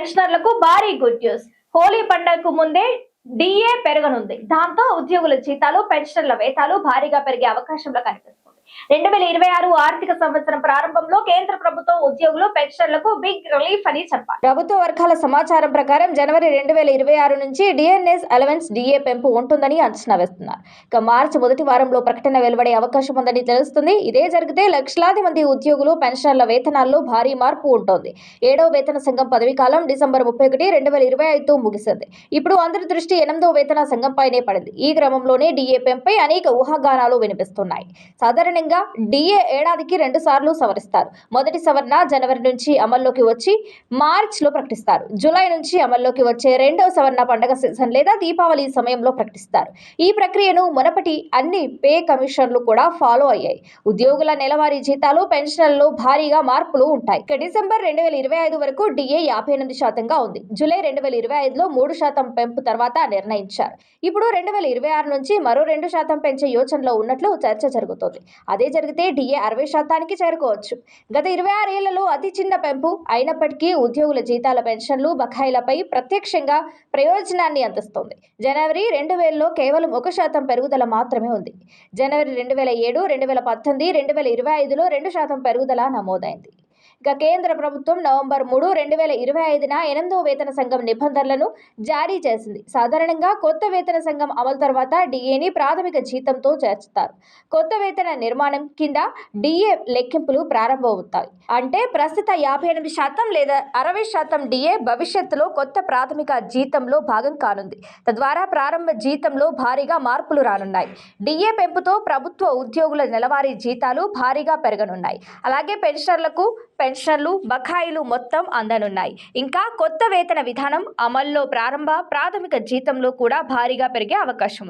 పెన్షనర్లకు భారీ good news. Holi పండుగకు ముందే డిఏ పెరగనుంది. దాంతో ఉద్యోగుల జీతాలు పెన్షన్ల వేతాలు భారీగా పెరిగే అవకాశంలో కనిపిస్తుంది రెండు వేల ఇరవై ఆరు ఆర్థిక సంవత్సరం ప్రారంభంలో కేంద్ర ప్రభుత్వం ఉద్యోగులు పెన్షన్లకు బిగ్ రిలీఫ్ అని చెప్పాలి. ప్రభుత్వ వర్గాల సమాచారం ప్రకారం జనవరి రెండు వేల ఇరవై ఆరు నుంచి డిఎన్ఎస్ అలవెన్స్ డిఏ పెంపు ఉంటుందని అంచనా వేస్తున్నారు. ఇక మార్చి మొదటి వారంలో ప్రకటన వెలువడే అవకాశం ఉందని తెలుస్తుంది. ఇదే జరిగితే లక్షలాది మంది ఉద్యోగులు పెన్షన్ల వేతనాల్లో భారీ మార్పు ఉంటుంది. ఏడవ వేతన సంఘం పదవి కాలం డిసెంబర్ ముప్పై ఒకటి రెండు వేల ఇరవై ఐదుతో ముగిసింది. ఇప్పుడు అందరి దృష్టి ఎనిమిదో వేతన సంఘంపైనే పడింది. ఈ క్రమంలోనే డిఏ పెంపై అనేక ఊహాగానాలు వినిపిస్తున్నాయి. సాధారణ సాధారణంగా డిఏ ఏడాదికి రెండు సార్లు సవరిస్తారు. మొదటి సవరణ జనవరి నుంచి అమల్లోకి వచ్చి మార్చ్లో ప్రకటిస్తారు. జూలై నుంచి అమల్లోకి వచ్చే రెండవ సవరణ పండగ సీజన్ లేదా దీపావళి సమయంలో ప్రకటిస్తారు. ఈ ప్రక్రియను మునపటి అన్ని పే కమిషన్లు కూడా ఫాలో అయ్యాయి. ఉద్యోగుల నెలవారీ జీతాలు పెన్షన్లలో భారీగా మార్పులు ఉంటాయి. ఇక డిసెంబర్ రెండు వేల ఇరవై ఐదు వరకు డిఏ యాభై ఎనిమిది శాతంగా ఉంది. జూలై రెండు వేల ఇరవై ఐదులో మూడు శాతం పెంపు తర్వాత నిర్ణయించారు. ఇప్పుడు రెండు వేల ఇరవై ఆరు నుంచి మరో రెండు శాతం పెంచే యోచనలో ఉన్నట్లు చర్చ జరుగుతోంది. అదే జరిగితే డిఏ అరవై శాతానికి చేరుకోవచ్చు. గత ఇరవై ఆరేళ్ళలో అతి చిన్న పెంపు అయినప్పటికీ ఉద్యోగుల జీతాల పెన్షన్లు బకాయిలపై ప్రత్యక్షంగా ప్రయోజనాన్ని అందిస్తోంది. జనవరి రెండు వేలలో కేవలం ఒక శాతం పెరుగుదల మాత్రమే ఉంది. జనవరి రెండు వేల ఏడు రెండు వేల పద్దెనిమిది రెండు వేల ఇరవై ఐదులో రెండు శాతం పెరుగుదల నమోదైంది. ఇక కేంద్ర ప్రభుత్వం నవంబర్ మూడు రెండు వేల ఇరవై ఐదున ఎనిమిదో వేతన సంఘం నిబంధనలను జారీ చేసింది. సాధారణంగా కొత్త వేతన సంఘం అమలు తర్వాత డిఏని ప్రాథమిక జీతంతో చేర్చుతారు. కొత్త వేతన నిర్మాణం కింద డిఏ లెక్కింపులు ప్రారంభమవుతాయి. అంటే ప్రస్తుత యాభై ఎనిమిది శాతం లేదా అరవై శాతం డిఏ భవిష్యత్తులో కొత్త ప్రాథమిక జీతంలో భాగం కానుంది. తద్వారా ప్రారంభ జీతంలో భారీగా మార్పులు రానున్నాయి. డిఏ పెంపుతో ప్రభుత్వ ఉద్యోగుల నెలవారీ జీతాలు భారీగా పెరగనున్నాయి. అలాగే పెన్షనర్లకు పెన్షన్లు బకాయిలు మొత్తం అందనున్నాయి. ఇంకా కొత్త వేతన విధానం అమల్లో ప్రారంభ ప్రాథమిక జీతంలో కూడా భారీగా పెరిగే అవకాశం ఉంది